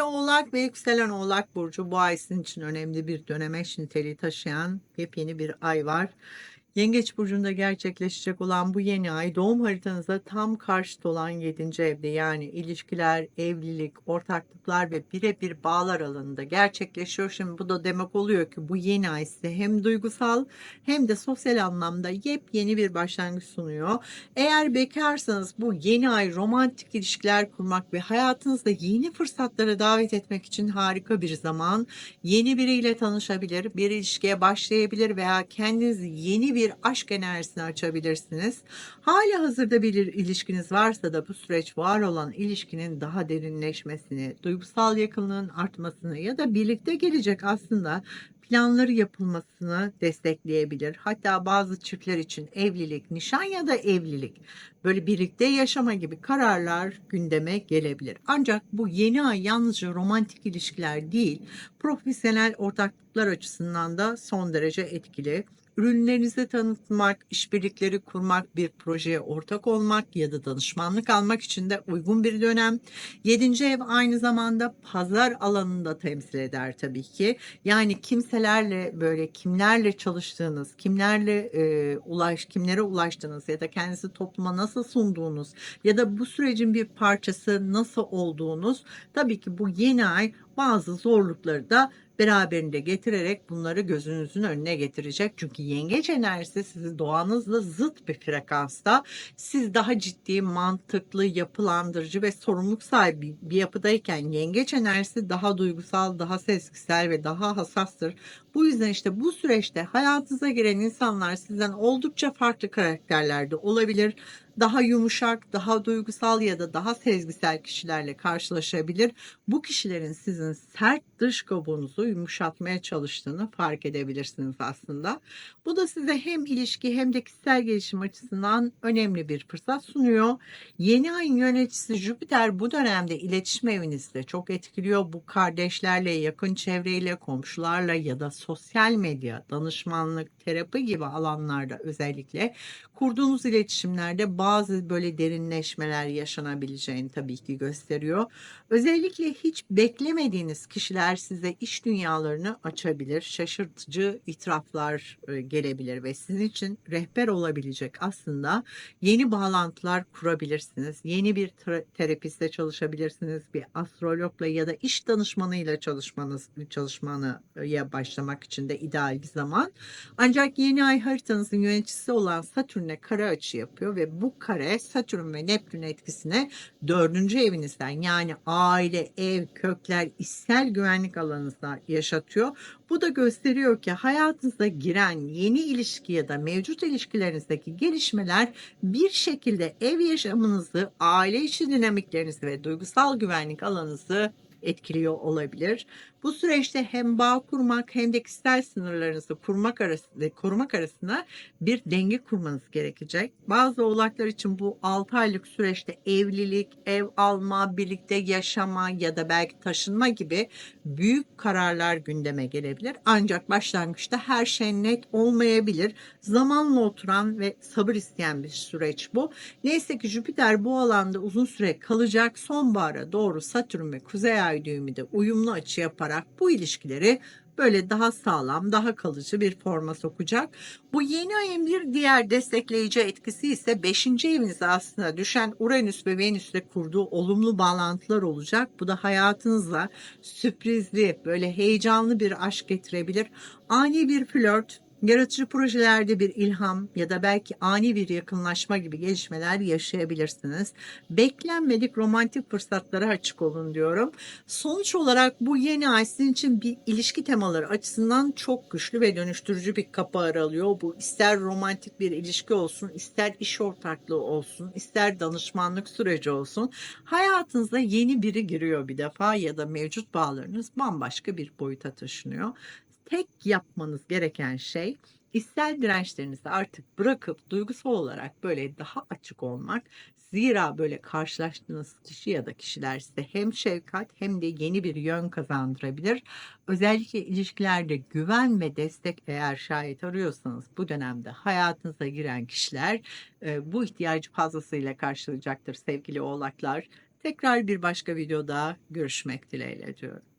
Sevgili Oğlak ve yükselen Oğlak Burcu bu ay sizin için önemli bir dönemeç niteliği taşıyan yepyeni bir ay var. Yengeç Burcu'nda gerçekleşecek olan bu yeni ay doğum haritanıza tam karşıt olan 7. evde yani ilişkiler, evlilik, ortaklıklar ve birebir bağlar alanında gerçekleşiyor. Şimdi bu da demek oluyor ki bu yeni ay size hem duygusal hem de sosyal anlamda yepyeni bir başlangıç sunuyor. Eğer bekarsanız bu yeni ay romantik ilişkiler kurmak ve hayatınızda yeni fırsatlara davet etmek için harika bir zaman. Yeni biriyle tanışabilir, bir ilişkiye başlayabilir veya kendinizi yeni bir aşk enerjisine açabilirsiniz. Hali hazırda bir ilişkiniz varsa da bu süreç var olan ilişkinin daha derinleşmesini, duygusal yakınlığın artmasını ya da birlikte gelecek aslında planları yapılmasını destekleyebilir. Hatta bazı çiftler için evlilik, nişan ya da evlilik böyle birlikte yaşama gibi kararlar gündeme gelebilir. Ancak bu yeni ay yalnızca romantik ilişkiler değil, profesyonel ortaklıklar açısından da son derece etkili. Ürünlerinizi tanıtmak, işbirlikleri kurmak, bir projeye ortak olmak ya da danışmanlık almak için de uygun bir dönem. Yedinci ev aynı zamanda pazar alanında temsil eder tabii ki. Yani kimselerle böyle kimlerle çalıştığınız, kimlerle e, ulaş, kimlere ulaştığınız ya da kendinizi topluma nasıl sunduğunuz ya da bu sürecin bir parçası nasıl olduğunuz tabii ki bu yeni ay bazı zorlukları da beraberinde getirerek bunları gözünüzün önüne getirecek. Çünkü yengeç enerjisi sizi doğanızla zıt bir frekansta. Siz daha ciddi, mantıklı, yapılandırıcı ve sorumluluk sahibi bir yapıdayken yengeç enerjisi daha duygusal, daha sezgisel ve daha hassastır. Bu yüzden işte bu süreçte hayatınıza giren insanlar sizden oldukça farklı karakterlerde olabilir. Daha yumuşak, daha duygusal ya da daha sezgisel kişilerle karşılaşabilir. Bu kişilerin sizin sert dış kabuğunuzu yumuşatmaya çalıştığını fark edebilirsiniz aslında. Bu da size hem ilişki hem de kişisel gelişim açısından önemli bir fırsat sunuyor. Yeni ayın yöneticisi Jüpiter bu dönemde iletişim evinizde çok etkiliyor. Bu kardeşlerle, yakın çevreyle, komşularla ya da sosyal medya, danışmanlık, terapi gibi alanlarda özellikle kurduğunuz iletişimlerde bazı böyle derinleşmeler yaşanabileceğini tabii ki gösteriyor. Özellikle hiç beklemediğiniz kişiler size iş dünyalarını açabilir. Şaşırtıcı itiraflar e, gelebilir ve sizin için rehber olabilecek aslında yeni bağlantılar kurabilirsiniz. Yeni bir terapistle çalışabilirsiniz. Bir astrologla ya da iş danışmanıyla çalışmanız çalışmaya başlamak için de ideal bir zaman. Ancak yeni ay haritanızın yöneticisi olan Satürn'e kare açı yapıyor ve bu kare Satürn ve Neptün etkisine dördüncü evinizden yani aile, ev, kökler, içsel güvenlik alanınızda yaşatıyor. Bu da gösteriyor ki hayatınıza giren yeni ilişki ya da mevcut ilişkilerinizdeki gelişmeler bir şekilde ev yaşamınızı, aile içi dinamiklerinizi ve duygusal güvenlik alanınızı etkiliyor olabilir. Bu süreçte hem bağ kurmak hem de kişisel sınırlarınızı kurmak arasında, korumak arasında bir denge kurmanız gerekecek. Bazı oğlaklar için bu 6 aylık süreçte evlilik, ev alma, birlikte yaşama ya da belki taşınma gibi büyük kararlar gündeme gelebilir. Ancak başlangıçta her şey net olmayabilir. Zamanla oturan ve sabır isteyen bir süreç bu. Neyse ki Jüpiter bu alanda uzun süre kalacak. Sonbahara doğru Satürn ve Kuzey Ay düğümü de uyumlu açı yaparak bu ilişkileri böyle daha sağlam, daha kalıcı bir forma sokacak. Bu yeni ayın bir diğer destekleyici etkisi ise 5. evinize aslında düşen Uranüs ve Venüs'le kurduğu olumlu bağlantılar olacak. Bu da hayatınızla sürprizli, böyle heyecanlı bir aşk getirebilir. Ani bir flört, Yaratıcı projelerde bir ilham ya da belki ani bir yakınlaşma gibi gelişmeler yaşayabilirsiniz. Beklenmedik romantik fırsatlara açık olun diyorum. Sonuç olarak bu yeni ay sizin için bir ilişki temaları açısından çok güçlü ve dönüştürücü bir kapı aralıyor. Bu ister romantik bir ilişki olsun, ister iş ortaklığı olsun, ister danışmanlık süreci olsun. Hayatınıza yeni biri giriyor bir defa ya da mevcut bağlarınız bambaşka bir boyuta taşınıyor tek yapmanız gereken şey içsel dirençlerinizi artık bırakıp duygusal olarak böyle daha açık olmak. Zira böyle karşılaştığınız kişi ya da kişiler size hem şefkat hem de yeni bir yön kazandırabilir. Özellikle ilişkilerde güven ve destek eğer şayet arıyorsanız bu dönemde hayatınıza giren kişiler e, bu ihtiyacı fazlasıyla karşılayacaktır sevgili oğlaklar Tekrar bir başka videoda görüşmek dileğiyle diyorum.